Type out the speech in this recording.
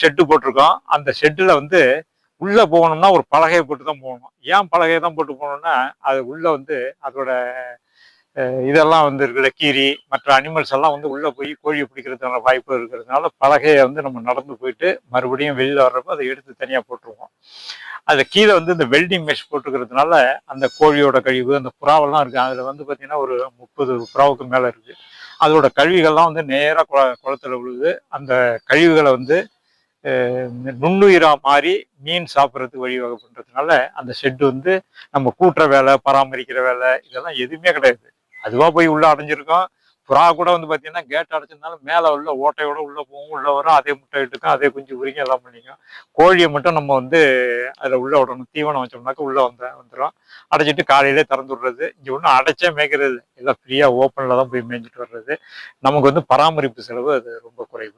Shed போட்டிருக்கோம். அந்த shuttle வந்து உள்ளே போகணும்னா ஒரு பலகையை போட்டு தான் போகணும். ஏன் பலகையை தான் போட்டு போகணும்னா அது உள்ளே வந்து அதோட இதெல்லாம் வந்து இருக்கிற கீரி மற்ற அனிமல்ஸ் எல்லாம் வந்து உள்ளே போய் கோழியை பிடிக்கிறதுக்கான வாய்ப்பு இருக்கிறதுனால பலகையை வந்து நம்ம நடந்து போயிட்டு மறுபடியும் வெளியில் வர்றப்போ அதை எடுத்து தனியாக போட்டுருவோம். அது கீழே வந்து இந்த வெல்டிங் மெஷ் போட்டுக்கிறதுனால அந்த கோழியோட கழிவு அந்த புறாவெல்லாம் இருக்குது அதில் வந்து பார்த்திங்கன்னா ஒரு முப்பது புறாவுக்கு மேலே இருக்குது அதோட கழிவுகள்லாம் வந்து நேராக குள குளத்துல விழுது. அந்த கழிவுகளை வந்து நுண்ணுயிராக மாறி மீன் சாப்பிட்றதுக்கு வழிவகை பண்ணுறதுனால அந்த ஷெட் வந்து நம்ம கூட்டுற வேலை பராமரிக்கிற வேலை இதெல்லாம் எதுவுமே கிடையாது. அதுவாக போய் உள்ளே அடைஞ்சிருக்கோம். புறா கூட வந்து பார்த்தீங்கன்னா கேட் அடைச்சிருந்தாலும் மேலே உள்ள ஓட்டையோட உள்ளே போகும். உள்ளே வரும் அதே முட்டை இட்டுக்கும் அதே குஞ்சு உரிங்க எல்லாம் பண்ணிக்கும். கோழியை மட்டும் நம்ம வந்து அதில் உள்ளே விடணும். தீவனம் வச்சோம்னாக்கா உள்ளே வந்த வந்துடும் அடைச்சிட்டு காலையிலே திறந்து விடுறது. இங்கே ஒன்றும் அடைச்சே மேய்க்கிறது எல்லாம் ஃப்ரீயாக ஓப்பனில் தான் போய் மேய்ஞ்சிட்டு வர்றது. நமக்கு வந்து பராமரிப்பு செலவு அது ரொம்ப குறைவு.